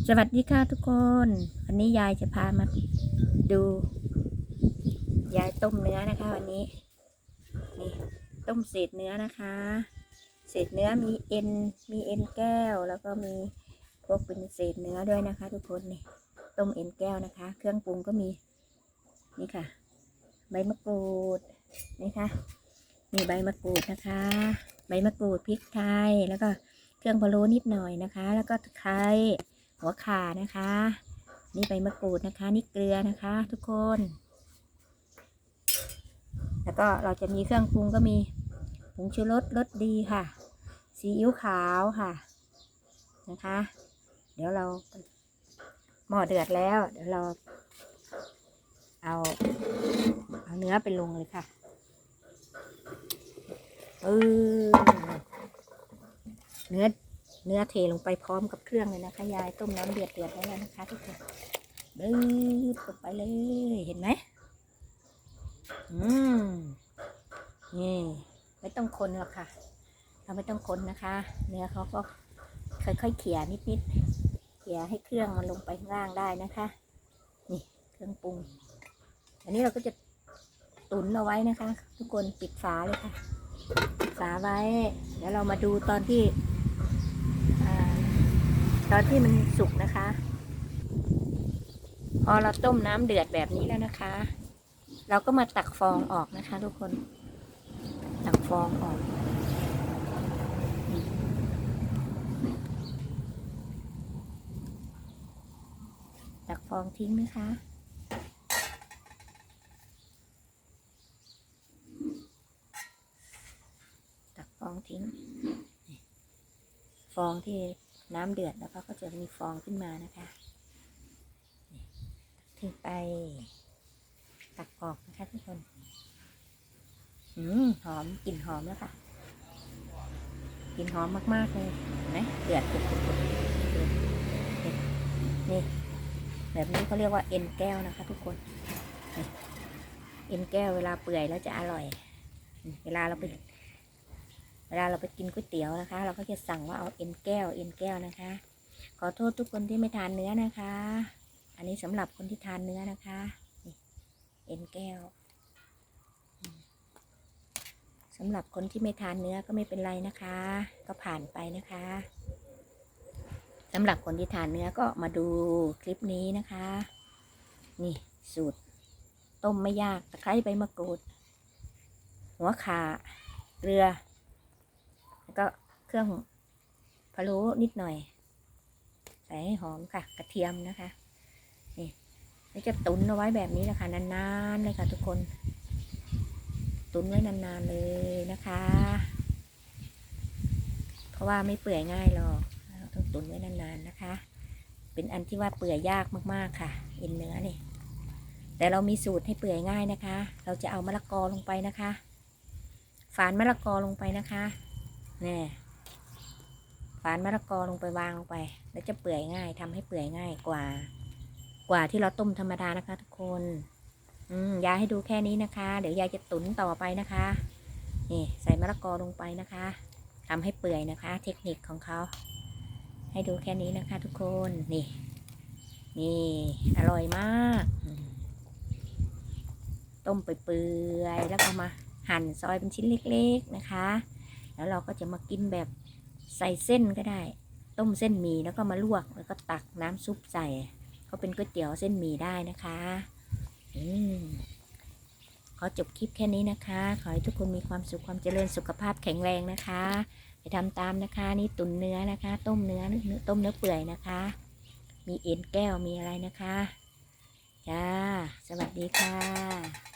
สวัสดีค่ะทุกคน วันนี้ยายจะพามาดู ยายต้มเนื้อนะคะ วันนี้ นี่ต้มเศษเนื้อนะคะ เศษเนื้อมีเอ็น มีเอ็นแก้ว แล้วก็มีพวกเป็นเศษเนื้อด้วยนะคะ ทุกคนนี่ต้มเอ็นแก้วนะคะ เครื่องปรุงก็มี นี่ค่ะ ใบมะกรูด นี่ค่ะ มีใบมะกรูดนะคะ ใบมะกรูดพริกไทย แล้วก็เครื่องพะโล้นิดหน่อยนะคะ แล้วก็ไคร้ หัวข่านะคะ นี่ใบมะกรูดนะคะ นี่เกลือนะคะ ทุกคน แล้วก็เราจะมีเครื่องปรุงก็มีผงชูรสรสดีค่ะซีอิ๊วขาวค่ะนะคะ เดี๋ยวเราหม้อเดือดแล้ว เดี๋ยวเรา เอาเอาเนื้อไปลงเลยค่ะเออเนื้อ เนื้อเทลงไปพร้อมกับเครื่องเลยนะคะ ยายต้มน้ำเดือดเดือดไว้แล้วนะคะทุกคนดื้อลงไปเลยเห็นไหมอืมนี่ไม่ต้องคนหรอกค่ะ เราไม่ต้องคนนะคะ เนื้อเขาก็ค่อยๆเขี่ยนิดๆเขี่ยให้เครื่องมันลงไปข้างล่างได้นะคะ นี่เครื่องปรุง อันนี้เราก็จะตุนเอาไว้นะคะ ทุกคนปิดฝาเลยค่ะปิดฝาไว้ เดี๋ยวเรามาดูตอนที่ ตอนที่มันสุกนะคะ พอเราต้มน้ำเดือดแบบนี้แล้วนะคะ เราก็มาตักฟองออกนะคะ ทุกคน ตักฟองออก ตักฟองทิ้งนะคะตักฟองทิ้ง ฟองที่ น้ำเดือดแล้วก็ก็จะมีฟองขึ้นมานะคะนี่ทิ้งไป ตักออกนะคะทุกคนอืมหอมกลิ่นหอมแล้วค่ะกลิ่นหอมมาก ๆ เลยเห็นไหมเดือดปุดๆนี่นี่แบบนี้เขาเรียกว่าเอ็นแก้วนะคะ ทุกคนเอ็นแก้วเวลาเปื่อยแล้วจะอร่อย เวลาเราไป วลาเราไปกินก๋วยเตี๋ยวนะคะ เราก็จะสั่งว่าเอาเอ็นแก้วเอ็นแก้วนะคะ ขอโทษทุกคนที่ไม่ทานเนื้อนะคะ อันนี้สำหรับคนที่ทานเนื้อนะคะนี่เอ็นแก้วสำหรับคนที่ไม่ทานเนื้อก็ไม่เป็นไรนะคะ ก็ผ่านไปนะคะสำหรับคนที่ทานเนื้อก็มาดูคลิปนี้นะคะ นี่สูตร ต้มไม่ยากตะไคร้ใบมะกรูด หัวขาเกลือ ก็เครื่องพะโล้นิดหน่อย ใส่ให้หอมค่ะ กระเทียมนะคะ นี่แล้วจะตุนเอาไว้แบบนี้นะคะนานๆเลยค่ะทุกคน ตุนไว้นานๆเลยนะคะ เพราะว่าไม่เปื่อยง่ายหรอกต้องตุนไว้นานๆนะคะ เป็นอันที่ว่าเปื่อยยากมากๆค่ะเอ็นเนื้อนี่แต่เรามีสูตรให้เปื่อยง่ายนะคะ เราจะเอามะละกอลงไปนะคะ ฝานมะละกอลงไปนะคะ นี่ฝานมะละกอลงไปวางลงไป แล้วจะเปื่อยง่ายทำให้เปื่อยง่ายกว่า กว่าที่เราต้มธรรมดานะคะ ทุกคน อืมยายให้ดูแค่นี้นะคะ เดี๋ยวยายจะตุ๋นต่อไปนะคะ นี่ใส่มะละกอลงไปนะคะทำให้เปื่อยนะคะ เทคนิคของเขา ให้ดูแค่นี้นะคะ ทุกคน นี่ นี่ อร่อยมาก ต้มไปเปื่อยแล้วก็มาหั่นซอยเป็นชิ้นเล็ก ๆนะคะ แล้วเราก็จะมากินแบบใส่เส้นก็ได้ ต้มเส้นหมี่แล้วก็มาลวกแล้วก็ตักน้ำซุปใส่ก็เป็นก๋วยเตี๋ยวเส้นหมี่ได้นะคะอืมขอจบคลิปแค่นี้นะคะ ขอให้ทุกคนมีความสุขความเจริญสุขภาพแข็งแรงนะคะ ไปทำตามนะคะ นี่ตุ๋นเนื้อนะคะ ต้มเนื้อเนื้อต้มเนื้อเปื่อยนะคะ มีเอ็นแก้วมีอะไรนะคะจ้าสวัสดีค่ะ